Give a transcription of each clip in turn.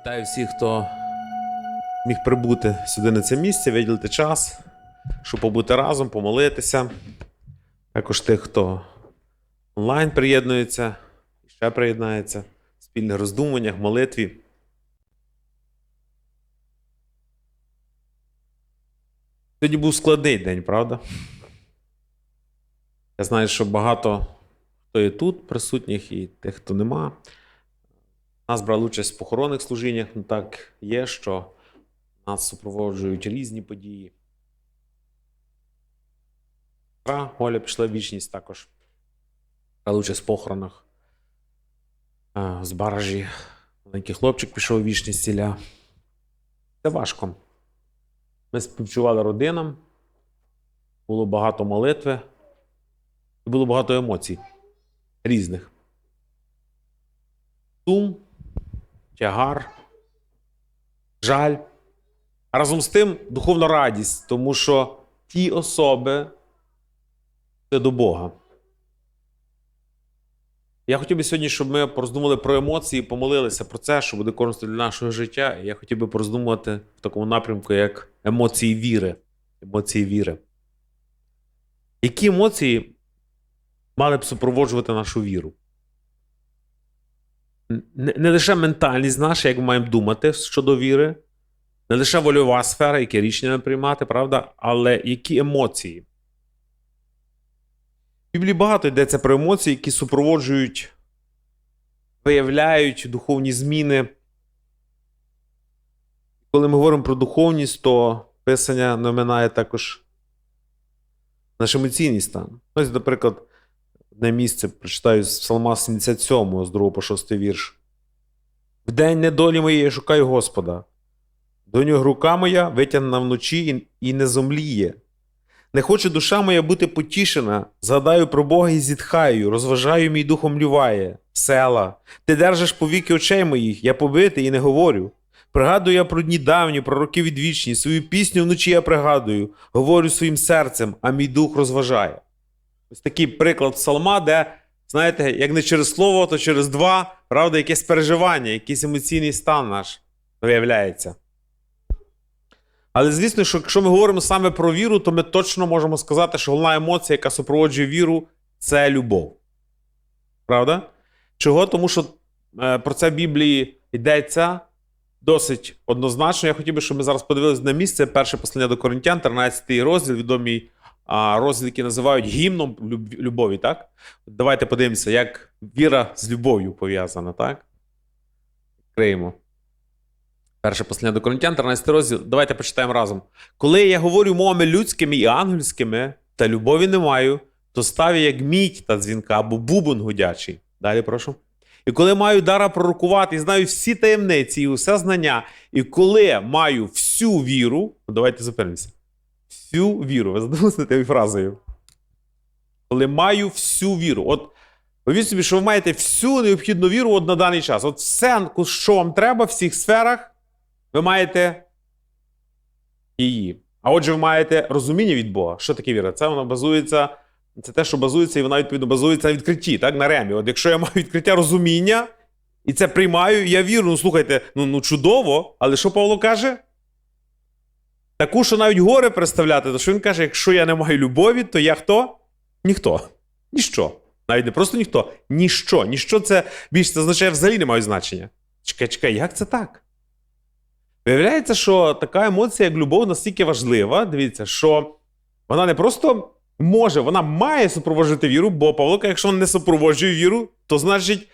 Вітаю всіх, хто міг прибути сюди на це місце, виділити час, щоб побути разом, помолитися. Також тих, хто онлайн приєднується ще приєднається в спільних роздумуваннях, молитві. Сьогодні був складний день, правда? Я знаю, що багато хто є тут присутніх, і тих, хто нема. Нас брали участь в похоронних служіннях, ну так є, що нас супроводжують різні події. Сестра Оля пішла в вічність також. Брали участь в похоронах. Е, З баражі маленький хлопчик пішов у вічність ціля. Це важко. Ми співчували родинам, було багато молитви, і було багато емоцій різних. Сум, тягар, жаль. А разом з тим духовна радість, тому що ті особи це до Бога. Я хотів би сьогодні, щоб ми пороздумували про емоції, помолилися про це, що буде корисно для нашого життя. І я хотів би пороздумувати в такому напрямку, як емоції віри. Емоції віри. Які емоції мали б супроводжувати нашу віру? Не, лише ментальність наша, як ми маємо думати щодо віри, не лише вольова сфера, які рішення приймати, правда, але які емоції. В Біблії багато йдеться про емоції, які супроводжують, виявляють духовні зміни. Коли ми говоримо про духовність, то писання наминає також наш емоційний стан. Ось, наприклад, одне місце прочитаю з Псалма 77, з 2 по 6 вірш. В день недолі моєї шукаю Господа. До нього рука моя витягнена вночі і- не зомліє. Не хоче душа моя бути потішена. Згадаю про Бога і зітхаю, розважаю мій духом люває. Села, ти держиш повіки очей моїх, я побитий і не говорю. Пригадую я про дні давні, про роки відвічні, свою пісню вночі я пригадую, говорю своїм серцем, а мій дух розважає. Ось такий приклад псалма, де, знаєте, як не через слово, то через два, правда, якесь переживання, якийсь емоційний стан наш виявляється. Але звісно, що якщо ми говоримо саме про віру, то ми точно можемо сказати, що головна емоція, яка супроводжує віру, це любов. Правда? Чого? Тому що е, про це в Біблії йдеться досить однозначно. Я хотів би, щоб ми зараз подивилися на місце. Перше послання до Коринтян, 13 розділ, відомий розділ, називають гімном любові, так? Давайте подивимося, як віра з любов'ю пов'язана, так? Криємо. Перше послання до Коринтян, 13 розділ. Давайте почитаємо разом. Коли я говорю мовами людськими і ангельськими, та любові не маю, то ставлю як мідь та дзвінка або бубон гудячий. Далі прошу. І коли маю дара пророкувати, і знаю всі таємниці і усе знання, і коли маю всю віру, давайте зупинимося. Всю віру. Ви задумалися тією фразою? Коли маю всю віру. От уявіть собі, що ви маєте всю необхідну віру от на даний час. От все, що вам треба в всіх сферах, ви маєте її. А отже, ви маєте розуміння від Бога. Що таке віра? Це воно базується. Це те, що базується, і вона відповідно базується на відкритті, так, на ремі. От якщо я маю відкриття розуміння і це приймаю, я вірю. Ну слухайте, ну, ну чудово, але що Павло каже? Таку, що навіть горе представляти, то що він каже: якщо я не маю любові, то я хто? Ніхто. Ніщо. Навіть не просто ніхто. Ніщо. Ніщо це більше це означає взагалі не має значення. Чекай, чекай, як це так? Виявляється, що така емоція, як любов, настільки важлива, дивіться, що вона не просто може, вона має супроводжувати віру, бо Павло, каже, якщо вона не супроводжує віру, то значить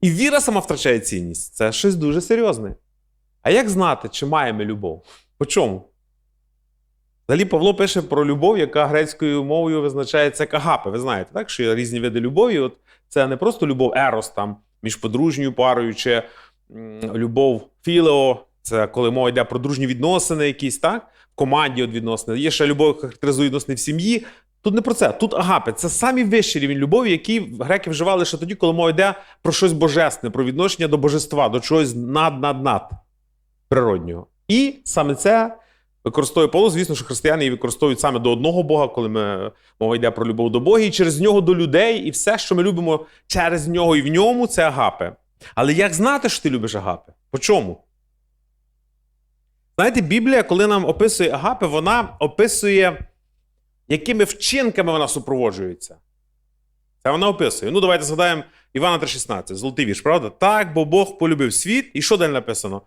і віра сама втрачає цінність. Це щось дуже серйозне. А як знати, чи маємо любов? По чому? Взагалі Павло пише про любов, яка грецькою мовою визначається як агапе. Ви знаєте, так? що є різні види любові. От це не просто любов ерос там, між подружньою парою, чи любов філео, це коли мова йде про дружні відносини, якісь, так? В команді от відносини. Є ще любов, яка характеризує відносини в сім'ї. Тут не про це. Тут агапе. Це самий вищий рівень любові, який греки вживали лише тоді, коли мова йде про щось божественне, про відношення до божества, до чогось над-над-над природнього. І саме це використовує Павло. Звісно, що християни її використовують саме до одного Бога, коли ми, мова йде про любов до Бога, і через нього до людей, і все, що ми любимо через нього і в ньому, це агапе. Але як знати, що ти любиш агапе? По чому? Знаєте, Біблія, коли нам описує агапи, вона описує, якими вчинками вона супроводжується. Це вона описує. Ну, давайте згадаємо Івана 3,16, золотий вірш, правда? Так, бо Бог полюбив світ. І що далі написано?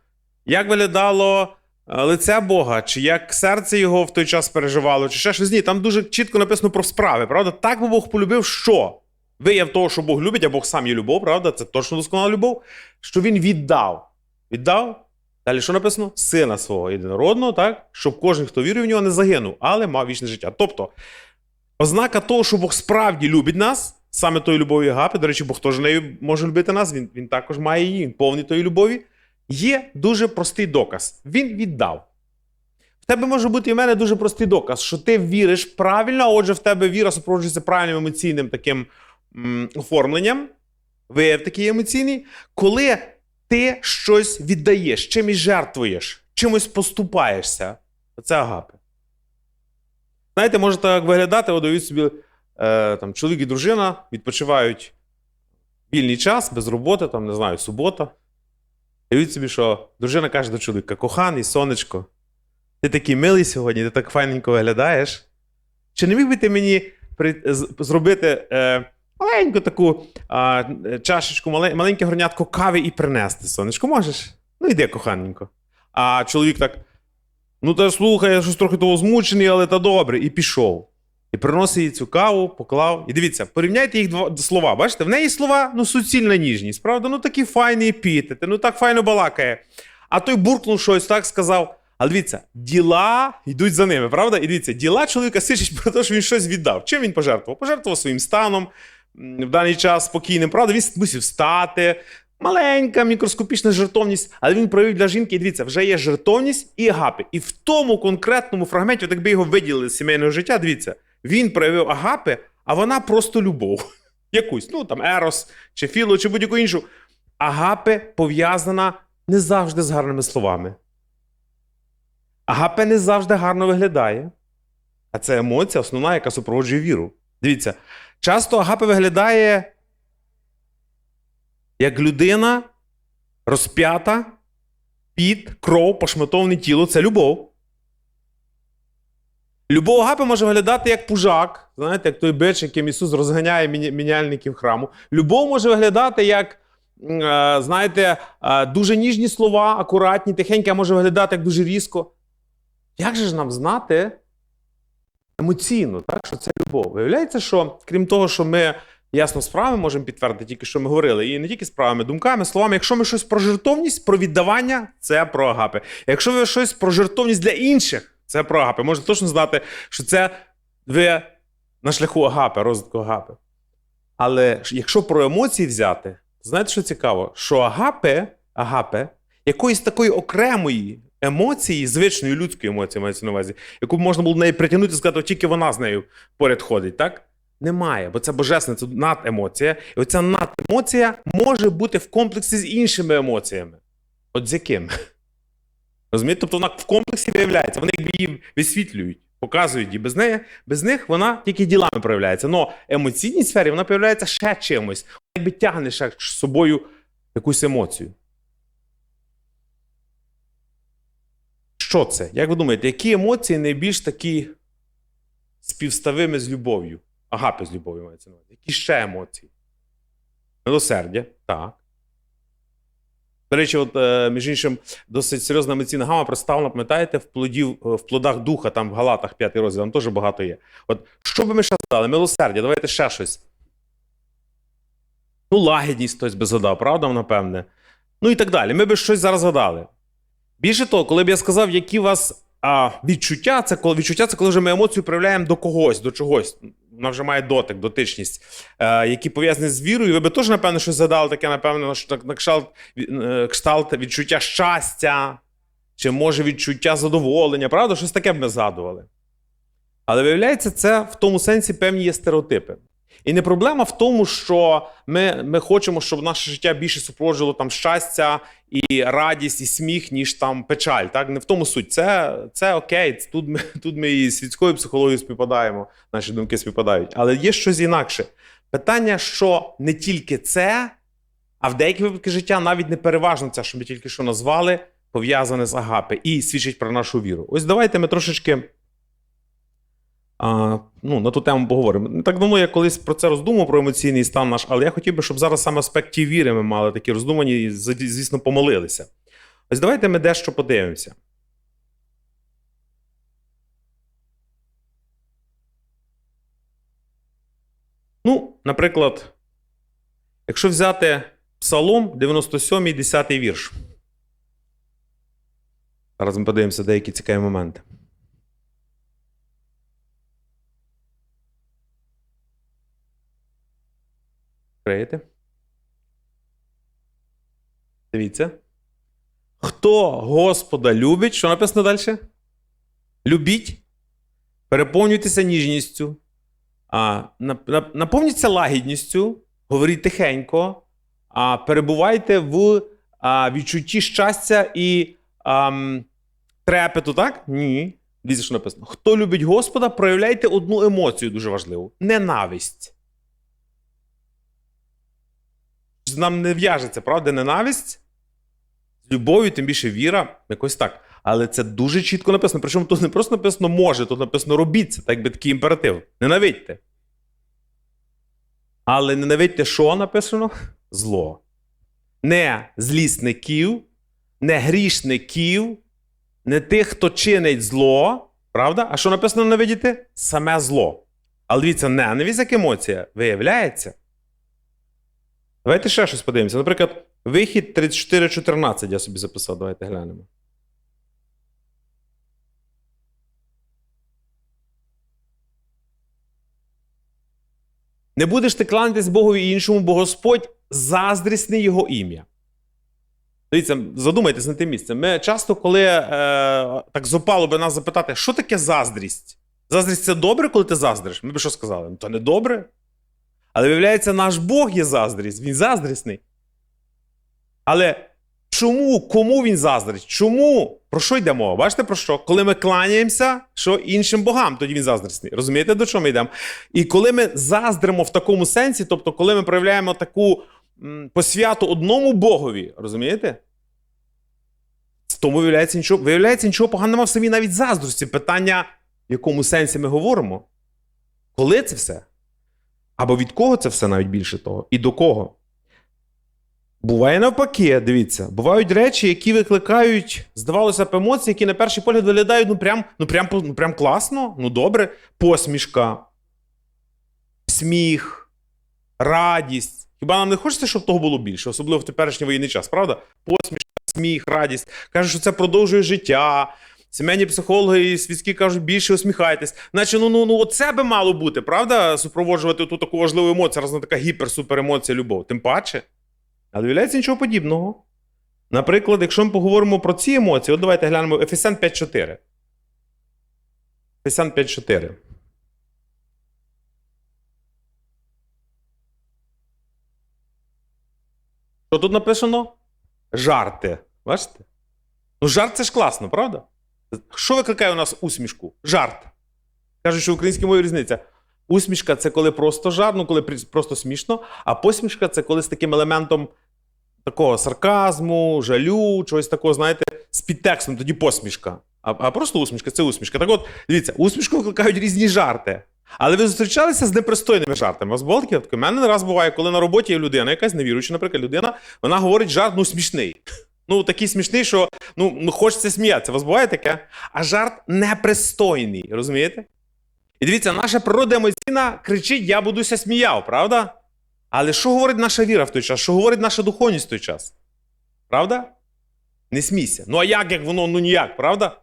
Як виглядало лице Бога, чи як серце його в той час переживало, чи ще щось ні. Там дуже чітко написано про справи, правда? Так, бо Бог полюбив що? Вияв того, що Бог любить, а Бог сам є любов, правда? Це точно досконала любов, що він віддав. Віддав. Далі що написано? Сина свого єдинородного, так? Щоб кожен, хто вірує в нього, не загинув, але мав вічне життя. Тобто, ознака того, що Бог справді любить нас, саме тої любові Агапи, до речі, Бог теж нею може любити нас, він, він також має її, він повний тої любові. Є дуже простий доказ. Він віддав. В тебе може бути і в мене дуже простий доказ, що ти віриш правильно, отже, в тебе віра супроводжується правильним емоційним таким м, оформленням, вияв такий емоційний, коли ти щось віддаєш, чимось жертвуєш, чимось поступаєшся. Це агапи. Знаєте, може так виглядати, уявіть собі, е, там, чоловік і дружина відпочивають вільний час, без роботи, там, не знаю, субота. Уявіть собі, що дружина каже до чоловіка: коханий, сонечко, ти такий милий сьогодні, ти так файненько виглядаєш. Чи не міг би ти мені зробити е, маленьку таку е, чашечку, мале... маленьке горнятко кави і принести, сонечко, можеш? Ну, йди, коханенько. А чоловік так: ну, та слухай, я щось трохи того змучений, але та добре, і пішов. І приносить їй цю каву, поклав. І дивіться, порівняйте їх два слова. Бачите, в неї слова ну, суцільна ніжність, правда? Ну такі файні епітети, ну так файно балакає. А той буркнув щось, так сказав. Але дивіться, діла йдуть за ними, правда? І дивіться, діла чоловіка свідчать про те, що він щось віддав. Чим він пожертвував? Пожертвував своїм станом в даний час спокійним, правда? Він мусив встати. Маленька мікроскопічна жертовність, але він проявив для жінки, і дивіться, вже є жертовність і агапи. І в тому конкретному фрагменті, от якби його виділили з сімейного життя, дивіться, він проявив агапи, а вона просто любов. Якусь, ну там Ерос, чи Філо, чи будь-яку іншу. Агапе пов'язана не завжди з гарними словами. Агапе не завжди гарно виглядає. А це емоція, основна, яка супроводжує віру. Дивіться, часто агапе виглядає як людина розп'ята, під, кров, пошматоване тіло це любов. Любов агапи може виглядати як пужак, знаєте, як той бич, яким Ісус розганяє міняльників храму. Любов може виглядати як, е, знаєте, е, дуже ніжні слова, акуратні, тихенькі, а може виглядати як дуже різко. Як же ж нам знати емоційно, так, що це любов? Виявляється, що крім того, що ми ясно справами можемо підтвердити, тільки що ми говорили, і не тільки справами, думками, словами. Якщо ми щось про жертовність, про віддавання, це про агапи. Якщо ви щось про жертовність для інших, це про агапи. Можете точно знати, що це ви на шляху агапи, розвитку агапи. Але якщо про емоції взяти, знаєте, що цікаво? Що агапи, агапи якоїсь такої окремої емоції, звичної людської емоції мається на увазі, яку можна було неї притягнути і сказати, тільки вона з нею поряд ходить, так? Немає, бо це божественне, це надемоція. І оця надемоція може бути в комплексі з іншими емоціями. От з якими? Розумієте? Тобто вона в комплексі виявляється, вони якби її висвітлюють, показують її. Без неї, без них вона тільки ділами проявляється. Но емоційній сфері вона проявляється ще чимось. Вона якби тягне ще з собою якусь емоцію. Що це? Як ви думаєте, які емоції найбільш такі співставими з любов'ю? Агапи з любов'ю мається на увазі. Які ще емоції? Милосердя, так. До речі, от, е, між іншим, досить серйозна емоційна гама представлена, пам'ятаєте, в, плодів, е, в плодах духа, там в Галатах, п'ятий розділ, там теж багато є. От що би ми ще згадали? Милосердя, давайте ще щось. Ну, лагідність хтось би згадав, правда, напевне. Ну і так далі. Ми би щось зараз згадали. Більше того, коли б я сказав, які у вас а, відчуття, це коли відчуття, це коли вже ми емоцію проявляємо до когось, до чогось. Вона вже має дотик, дотичність, е, які пов'язані з вірою. Ви би теж, напевно, щось згадали, таке, напевно, що на кшталт, е, кшталт відчуття щастя, чи може відчуття задоволення, правда? Щось таке б ми згадували. Але виявляється, це в тому сенсі певні є стереотипи. І не проблема в тому, що ми, ми хочемо, щоб наше життя більше супроводжувало там щастя і радість, і сміх, ніж там печаль. Так? Не в тому суть. Це, це окей. Тут ми, тут ми і світською психологією співпадаємо, наші думки співпадають. Але є щось інакше. Питання, що не тільки це, а в деяких випадках життя навіть не переважно це, що ми тільки що назвали, пов'язане з агапи і свідчить про нашу віру. Ось давайте ми трошечки а, ну, на ту тему поговоримо. Не так давно я колись про це роздумав, про емоційний стан наш, але я хотів би, щоб зараз саме аспекті віри ми мали такі роздумані і, звісно, помолилися. Ось давайте ми дещо подивимося. Ну, наприклад, якщо взяти Псалом 97, 10 вірш. Зараз ми подивимося деякі цікаві моменти. Відкриєте? Дивіться. Хто Господа любить, що написано далі? Любіть, переповнюйтеся ніжністю, а, нап- нап- наповніться лагідністю, говоріть тихенько, а, перебувайте в а, відчутті щастя і ам, трепету, так? Ні. Дивіться, що написано. Хто любить Господа, проявляйте одну емоцію дуже важливу ненависть. Нам не в'яжеться, правда, ненависть з любов'ю, тим більше віра, якось так. Але це дуже чітко написано. Причому тут не просто написано може, тут написано робіть це, так би такий імператив. Ненавидьте. Але ненавидьте, що написано? Зло. Не злісників, не грішників, не тих, хто чинить зло. Правда? А що написано ненавидіти? Саме зло. Але дивіться, ненависть як емоція виявляється. Давайте ще щось подивимося. Наприклад, вихід 34.14 я собі записав. Давайте глянемо. Не будеш ти кланятись Богові іншому, бо Господь заздрісний його ім'я. Дивіться, задумайтесь над тим місцем. Ми часто, коли е, так зопало би нас запитати, що таке заздрість? Заздрість це добре, коли ти заздриш? Ми б що сказали? Ну, то не добре. Але виявляється, наш Бог є заздрість, він заздрісний. Але чому, кому він заздрить? Чому? Про що йде мова? Бачите про що? Коли ми кланяємося, що іншим богам, тоді він заздрісний. Розумієте, до чого ми йдемо? І коли ми заздримо в такому сенсі, тобто, коли ми проявляємо таку посвяту одному Богові, розумієте? Тому виявляється нічого, виявляється, нічого поганого в самій навіть заздрості. Питання, в якому сенсі ми говоримо? Коли це все? Або від кого це все навіть більше того? І до кого? Буває навпаки, дивіться, бувають речі, які викликають, здавалося б, емоції, які на перший погляд виглядають ну прям, ну, прям, ну, прям класно, ну добре. Посмішка, сміх, радість. Хіба нам не хочеться, щоб того було більше, особливо в теперішній воєнний час, правда? Посмішка, сміх, радість. Кажуть, що це продовжує життя. Сімейні психологи і світські кажуть, більше усміхайтесь. Наче ну ну ну оце би мало бути, правда? Супроводжувати ту таку важливу емоцію, раз на така гіпер-супер любов. Тим паче. Але виявляється нічого подібного. Наприклад, якщо ми поговоримо про ці емоції, от давайте глянемо Ефесян 5.4. Ефесян 5.4. Що тут написано? Жарти. Бачите? Ну, жарт це ж класно, правда? Що викликає у нас усмішку? Жарт. Кажуть, що в українській мові різниця. Усмішка це коли просто жарт, ну коли просто смішно, а посмішка це коли з таким елементом такого сарказму, жалю, чогось такого, знаєте, з підтекстом, тоді посмішка. А, а просто усмішка це усмішка. Так от, дивіться, усмішку викликають різні жарти. Але ви зустрічалися з непристойними жартами. У вас було таке? У мене не раз буває, коли на роботі є людина, якась невіруюча, наприклад, людина, вона говорить жарт, ну, смішний. Ну, такий смішний, що ну, хочеться сміятися. У вас буває таке? А жарт непристойний, розумієте? І дивіться, наша природа емоційна кричить: Я будуся сміяв, правда? Але що говорить наша віра в той час? Що говорить наша духовність в той час? Правда? Не смійся. Ну а як, як воно, ну ніяк, правда?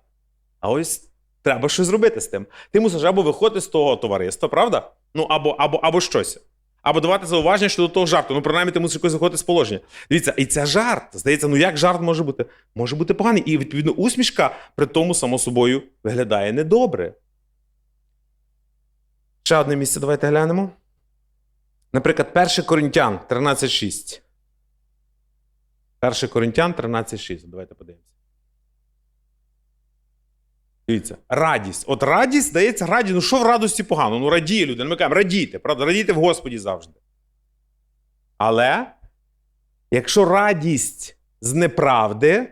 А ось треба щось зробити з тим. Ти мусиш або виходити з того товариства, правда? Ну, або, або, або щось. Або давати зауваження щодо того жарту. Ну, принаймні, ти мусиш якось виходити з положення. Дивіться, і це жарт. Здається, ну як жарт може бути? Може бути поганий. І відповідно усмішка при тому, само собою, виглядає недобре. Ще одне місце давайте глянемо. Наприклад, 1 Коринтян 13.6. 1 Коринтян 13.6. Давайте подивимося. Дивіться, радість. От радість здається, радість. Ну що в радості погано? Ну радіє людина. Ми кажемо, радійте, правда, радійте в Господі завжди. Але якщо радість з неправди,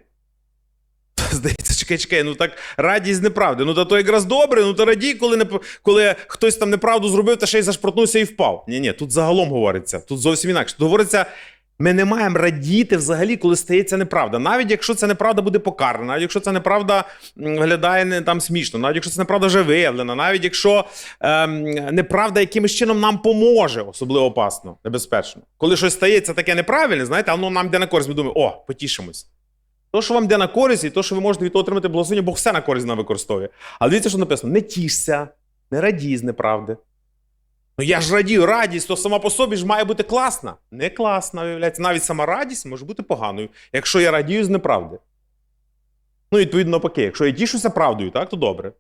то здається, чекай, чекай, ну так радість з неправди. Ну та то якраз добре, ну то радій, коли не коли хтось там неправду зробив, та ще й зашпортнувся і впав. Ні, ні, тут загалом говориться. Тут зовсім інакше. Тут говориться. Ми не маємо радіти взагалі, коли стається неправда. Навіть якщо ця неправда буде покарана, навіть якщо ця неправда виглядає не там смішно, навіть якщо це неправда вже виявлена, навіть якщо ем, неправда якимось чином нам поможе, особливо опасно, небезпечно. Коли щось стається таке неправильне, знаєте, воно нам йде на користь, ми думаємо, о, потішимось. То, що вам йде на користь, і то, що ви можете від того отримати благословення, Бог все на користь нам використовує. Але дивіться, що написано: не тішся, не радій з неправди. Ну я ж радію, радість, то сама по собі ж має бути класна. Не класна, виявляється. Навіть сама радість може бути поганою, якщо я радію з неправди. Ну, відповідно, навпаки, якщо я тішуся правдою, так, то добре.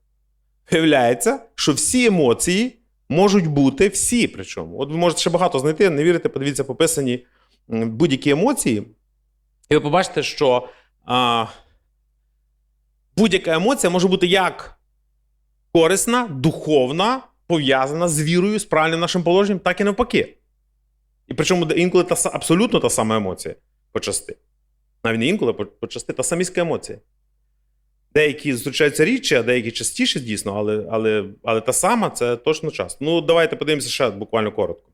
Виявляється, що всі емоції можуть бути всі. Причому. От ви можете ще багато знайти, не вірите, подивіться, пописані будь-які емоції. І ви побачите, що а, будь-яка емоція може бути як корисна, духовна, пов'язана з вірою, з правильним нашим положенням, так і навпаки. І причому інколи та, абсолютно та сама емоція почасти. Навіть не інколи по- почасти та саміська емоція. Деякі зустрічаються рідше, а деякі частіше, дійсно, але, але, але та сама це точно час. Ну, давайте подивимося ще буквально коротко.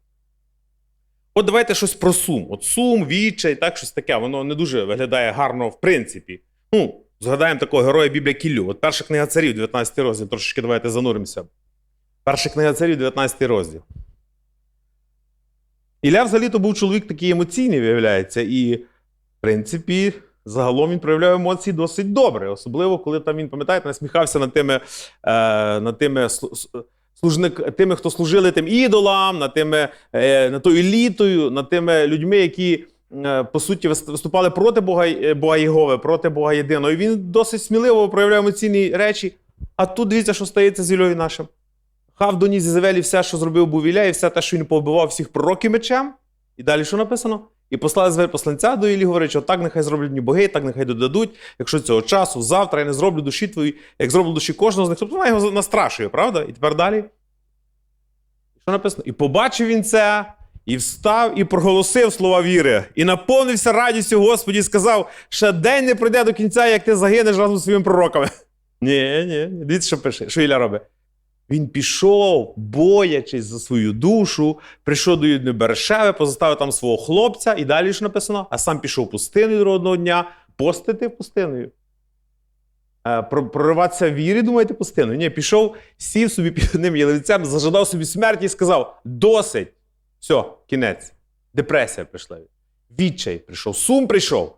От давайте щось про сум. От сум, відчай, так, щось таке, воно не дуже виглядає гарно в принципі. Ну, згадаємо такого героя Біблія Кіллю. От перша книга царів, 19 розділ, трошечки давайте зануримося. Перша книга царів, 19 розділ. Ілля взагалі то був чоловік такий емоційний, виявляється, і, в принципі, загалом він проявляв емоції досить добре. Особливо, коли там він, пам'ятаєте, насміхався над тими, е, над тими служник, тими, хто служили тим ідолам, над тими, е, над тою елітою, над тими людьми, які. е, По суті, виступали проти Бога, е, Бога Єгови, проти Бога єдиного. І він досить сміливо проявляв емоційні речі. А тут дивіться, що стається з Іллею нашим. Хав доніс Ізавелі все, що зробив був Ілля, і все те, що він повбивав всіх пророків мечем. І далі що написано? І послали звер посланця до Іллі, говорить, що так нехай зроблять мені боги, так нехай додадуть, якщо цього часу, завтра я не зроблю душі твої, як зроблю душі кожного з них. Тобто вона його настрашує, правда? І тепер далі. Що написано? І побачив він це, і встав, і проголосив слова віри, і наповнився радістю Господі, і сказав: ще день не пройде до кінця, як ти загинеш разом зі своїми пророками. Ні, ні. Дивіться, що пише, що Ілля робить. Він пішов, боячись за свою душу, прийшов до Юдної Берешеви, позаставив там свого хлопця, і далі ж написано, а сам пішов пустиною до одного дня, постити пустиною. Е, про- Прориватися в вірі, думаєте, пустиною? Ні, пішов, сів собі під одним ялицем, зажадав собі смерті і сказав: досить, все, кінець. Депресія прийшла. Відчай прийшов, сум прийшов.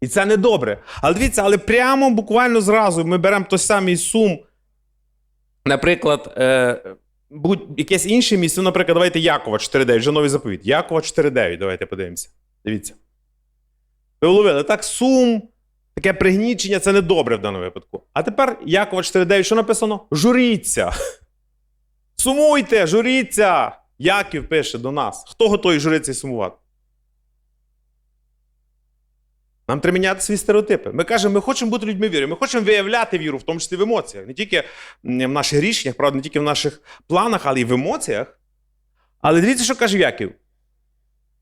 І це не добре. Але дивіться, але прямо буквально зразу ми беремо той самий сум. Наприклад, е, будь якесь інше місце, ну, наприклад, давайте Якова 4.9, вже новий заповіт. Якова 4.9, давайте подивимося. Дивіться. Ви уловили, так, сум, таке пригнічення це не добре в даному випадку. А тепер Якова 4.9, що написано? Журіться. Сумуйте, журіться. Яків пише до нас. Хто готовий журитися і сумувати? Нам треба міняти свої стереотипи. Ми кажемо, ми хочемо бути людьми віри, ми хочемо виявляти віру, в тому числі в емоціях. Не тільки в наших рішеннях, правда, не тільки в наших планах, але й в емоціях. Але дивіться, що каже Яків.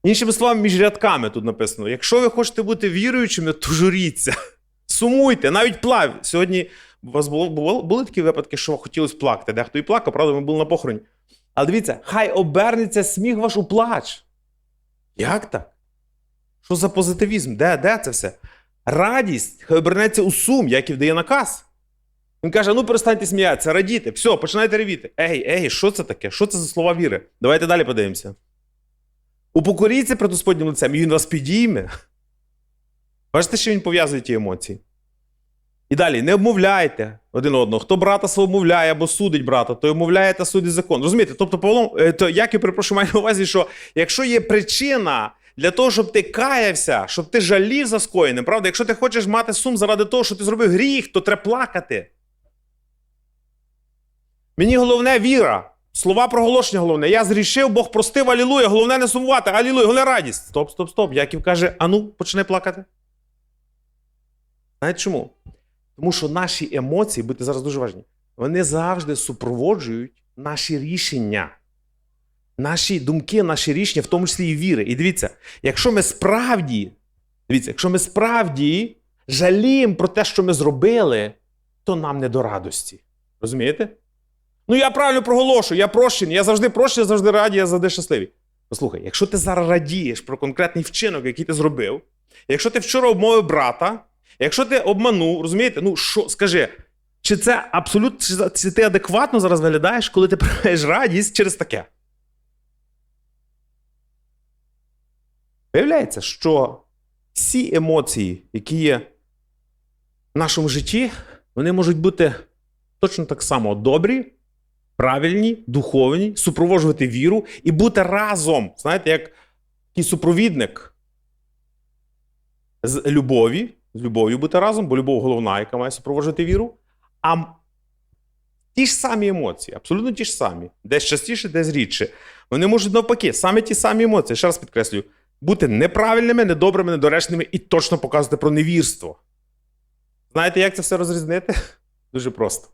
Іншими словами, між рядками тут написано: якщо ви хочете бути віруючими, то журіться. Сумуйте, навіть плав. Сьогодні у вас було, були такі випадки, що хотілося плакати. Дехто і плакав, правда, ми були на похороні. Але дивіться, хай обернеться сміх ваш у плач. Як так? Що за позитивізм? Де, де це все? Радість, хай обернеться у сум, Яків дає наказ. Він каже: ну перестаньте сміятися, радіти, все, починайте ревіти. Ей, ей, що це таке? Що це за слова віри? Давайте далі подивимося. Упокоріться перед Господнім лицем, і він вас підійме. Бачите, що він пов'язує ті емоції. І далі, не обмовляйте один одного. Хто брата свого обмовляє або судить брата, то обмовляє та судить закон. Розумієте? Тобто, Павло, е, то як я перепрошую, маю на увазі, що якщо є причина для того, щоб ти каявся, щоб ти жалів за скоєне, правда? Якщо ти хочеш мати сум заради того, що ти зробив гріх, то треба плакати. Мені головне віра. Слова проголошення головне. Я зрішив, Бог простив, алілуя. Головне не сумувати, алілуя, головне радість. Стоп, стоп, стоп. Яків каже: ану, почни плакати. Знаєте чому? Тому що наші емоції, будьте зараз дуже важні, вони завжди супроводжують наші рішення. Наші думки, наші рішення, в тому числі і віри. І дивіться, якщо ми справді, дивіться, якщо ми справді жаліємо про те, що ми зробили, то нам не до радості. Розумієте? Ну, я правильно проголошую, я прощений, я завжди прощений, завжди радий, я завжди щасливий. Послухай, якщо ти зараз радієш про конкретний вчинок, який ти зробив, якщо ти вчора обмовив брата, якщо ти обманув, розумієте, ну що, скажи, чи це абсолютно, чи, ти адекватно зараз виглядаєш, коли ти проявляєш радість через таке? Виявляється, що всі емоції, які є в нашому житті, вони можуть бути точно так само добрі, правильні, духовні, супроводжувати віру і бути разом, знаєте, як такий супровідник з любові, з любов'ю бути разом, бо любов головна, яка має супроводжувати віру. А ті ж самі емоції, абсолютно ті ж самі, десь частіше, десь рідше. Вони можуть навпаки, саме ті самі емоції, ще раз підкреслюю, бути неправильними, недобрими, недоречними і точно показувати про невірство. Знаєте, як це все розрізнити? Дуже просто.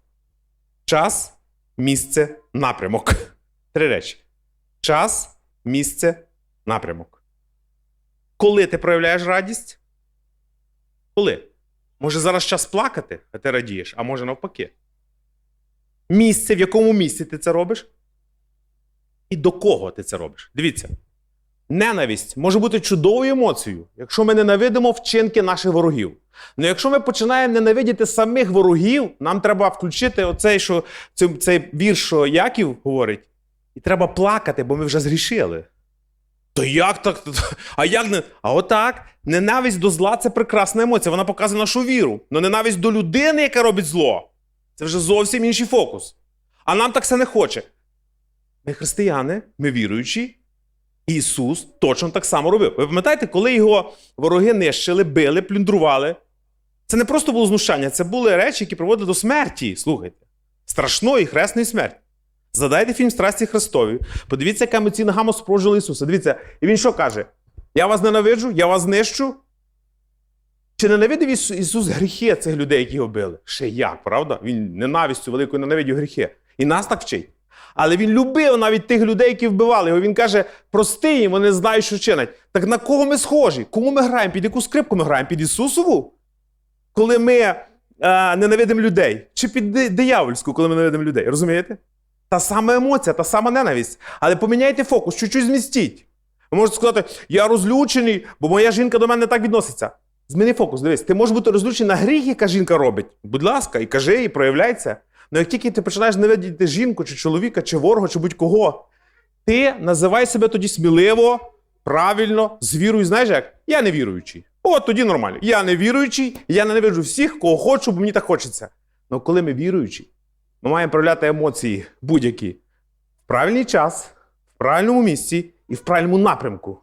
Час, місце, напрямок. Три речі: час, місце, напрямок. Коли ти проявляєш радість? Коли? Може зараз час плакати, а ти радієш, а може навпаки. Місце, в якому місці ти це робиш? І до кого ти це робиш? Дивіться. Ненависть може бути чудовою емоцією, якщо ми ненавидимо вчинки наших ворогів. Ну якщо ми починаємо ненавидіти самих ворогів, нам треба включити оцей, що цей, цей вірш, що Яків говорить, і треба плакати, бо ми вже зрішили. То як так? А як не? А отак, ненависть до зла це прекрасна емоція. Вона показує нашу віру. Но ненависть до людини, яка робить зло, це вже зовсім інший фокус. А нам так все не хоче. Ми християни, ми віруючі, Ісус точно так само робив. Ви пам'ятаєте, коли його вороги нищили, били, плюндрували? Це не просто було знущання, це були речі, які приводили до смерті. Слухайте, страшної хресної смерті. Задайте фільм Страсті Христові. Подивіться, яка емоційна гама супроводжувала Ісуса. Дивіться, і він що каже? Я вас ненавиджу, я вас знищу. Чи ненавидив Ісу- Ісус гріхи цих людей, які його били? Ще як, правда? Він ненавистю великою ненавидів гріхи. І нас так вчить. Але він любив навіть тих людей, які вбивали його. Він каже: прости їм, вони знають, що чинять. Так на кого ми схожі? Кому ми граємо? Під яку скрипку ми граємо? Під Ісусову? Коли ми е, ненавидимо людей? Чи під диявольську, коли ми ненавидимо людей? Розумієте? Та сама емоція, та сама ненависть. Але поміняйте фокус, чуть-чуть змістіть. Ви можете сказати, я розлючений, бо моя жінка до мене так відноситься. Зміни фокус, дивись, ти можеш бути розлючений на гріх, яка жінка робить. Будь ласка, і кажи, і проявляйся. Ну як тільки ти починаєш ненавидіти жінку, чи чоловіка, чи ворога, чи будь-кого, ти називай себе тоді сміливо, правильно, з вірою, знаєш як? Я не віруючий. От тоді нормально. Я не віруючий, я ненавиджу всіх, кого хочу, бо мені так хочеться. Ну коли ми віруючі, ми маємо проявляти емоції будь-які в правильний час, в правильному місці і в правильному напрямку.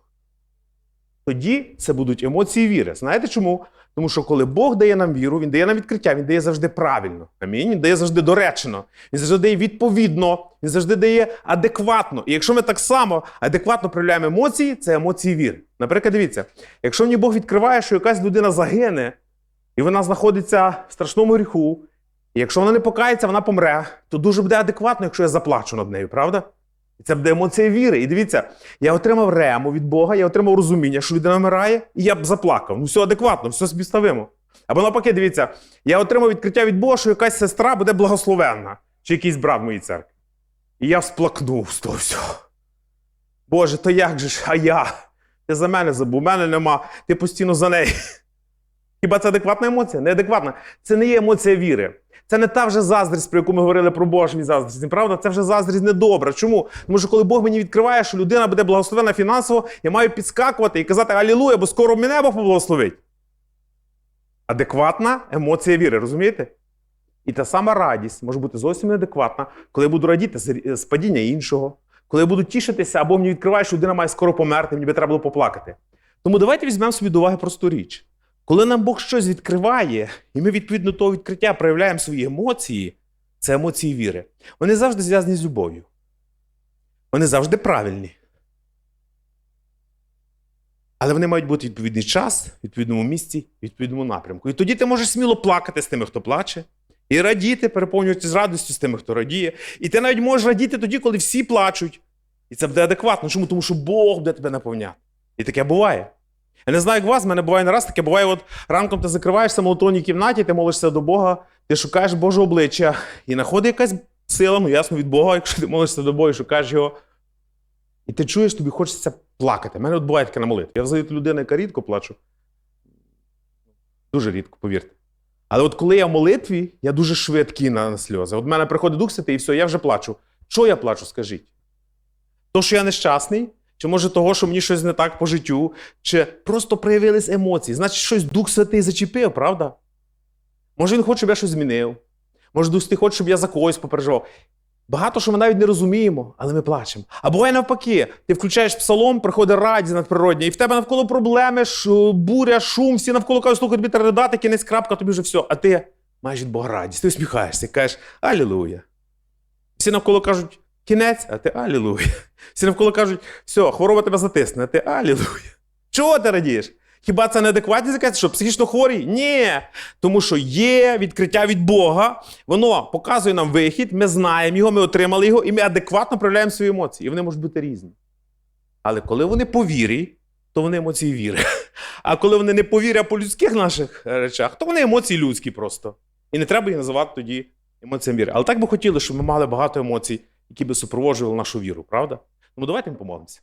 Тоді це будуть емоції віри. Знаєте чому? Тому що коли Бог дає нам віру, Він дає нам відкриття, Він дає завжди правильно. Амінь. Він дає завжди доречно, він завжди дає відповідно, він завжди дає адекватно. І якщо ми так само адекватно проявляємо емоції, це емоції віри. Наприклад, дивіться, якщо мені Бог відкриває, що якась людина загине, і вона знаходиться в страшному гріху, і якщо вона не покається, вона помре, то дуже буде адекватно, якщо я заплачу над нею, правда? І це буде емоція віри. І дивіться, я отримав рему від Бога, я отримав розуміння, що людина вмирає, і я б заплакав. Ну, все адекватно, все співставимо. Або навпаки, дивіться, я отримав відкриття від Бога, що якась сестра буде благословенна, чи якийсь брат в моїй церкві. І я всплакнув з того всього. Боже, то як же ж, а я? Ти за мене забув, мене нема, ти постійно за неї. Хіба це адекватна емоція? Неадекватна. Це не є емоція віри. Це не та вже заздрість, про яку ми говорили про Божні заздрість. Правда? Це вже заздрість недобра. Чому? Тому що коли Бог мені відкриває, що людина буде благословена фінансово, я маю підскакувати і казати Алілуя, бо скоро мене Бог поблагословить. Адекватна емоція віри, розумієте? І та сама радість може бути зовсім неадекватна, коли я буду радіти з- падіння іншого, коли я буду тішитися, або мені відкриває, що людина має скоро померти, мені би треба було поплакати. Тому давайте візьмемо собі до уваги просту річ. Коли нам Бог щось відкриває, і ми відповідно того відкриття проявляємо свої емоції, це емоції віри. Вони завжди зв'язані з любов'ю. Вони завжди правильні. Але вони мають бути відповідний час, відповідному місці, відповідному напрямку. І тоді ти можеш сміло плакати з тими, хто плаче, і радіти, переповнюватися з радістю з тими, хто радіє. І ти навіть можеш радіти тоді, коли всі плачуть. І це буде адекватно. Чому? Тому що Бог буде тебе наповняти. І таке буває. Я не знаю, як у вас, в мене буває не раз таке, буває, от ранком ти закриваєшся в молотонній кімнаті, ти молишся до Бога, ти шукаєш Божого обличчя, і знаходить якась сила, ну ясно, від Бога, якщо ти молишся до Бога і шукаєш його. І ти чуєш, тобі хочеться плакати. У мене от буває таке на молитві. Я взагалі людина, яка рідко плачу. Дуже рідко, повірте. Але от коли я в молитві, я дуже швидкий на, сльози. От в мене приходить Дух Святий, і все, я вже плачу. Що я плачу, скажіть? То, що я нещасний, чи може того, що мені щось не так по життю, чи просто проявились емоції. Значить, щось Дух Святий зачепив, правда? Може, він хоче, щоб я щось змінив. Може, Дух Святий хоче, щоб я за когось попереживав. Багато що ми навіть не розуміємо, але ми плачемо. А буває навпаки, ти включаєш псалом, приходить радість надприродня, і в тебе навколо проблеми, ш- буря, шум, всі навколо кажуть, слухай, тобі треба ридати, кінець крапка, тобі вже все. А ти маєш від Бога радість, ти усміхаєшся і кажеш Алілуя. Всі навколо кажуть, кінець, а ти Алілуя. Всі навколо кажуть, все, хвороба тебе затисне, а ти Алілуя. Чого ти радієш? Хіба це неадекватність якась, що психічно хворий? Ні. Тому що є відкриття від Бога, воно показує нам вихід, ми знаємо його, ми отримали його, і ми адекватно проявляємо свої емоції. І вони можуть бути різні. Але коли вони по вірі, то вони емоції віри. А коли вони не по по людських наших е, речах, то вони емоції людські просто. І не треба їх називати тоді емоціями віри. Але так би хотіли, щоб ми мали багато емоцій, які би супроводжували нашу віру, правда? Тому давайте ми помолимося.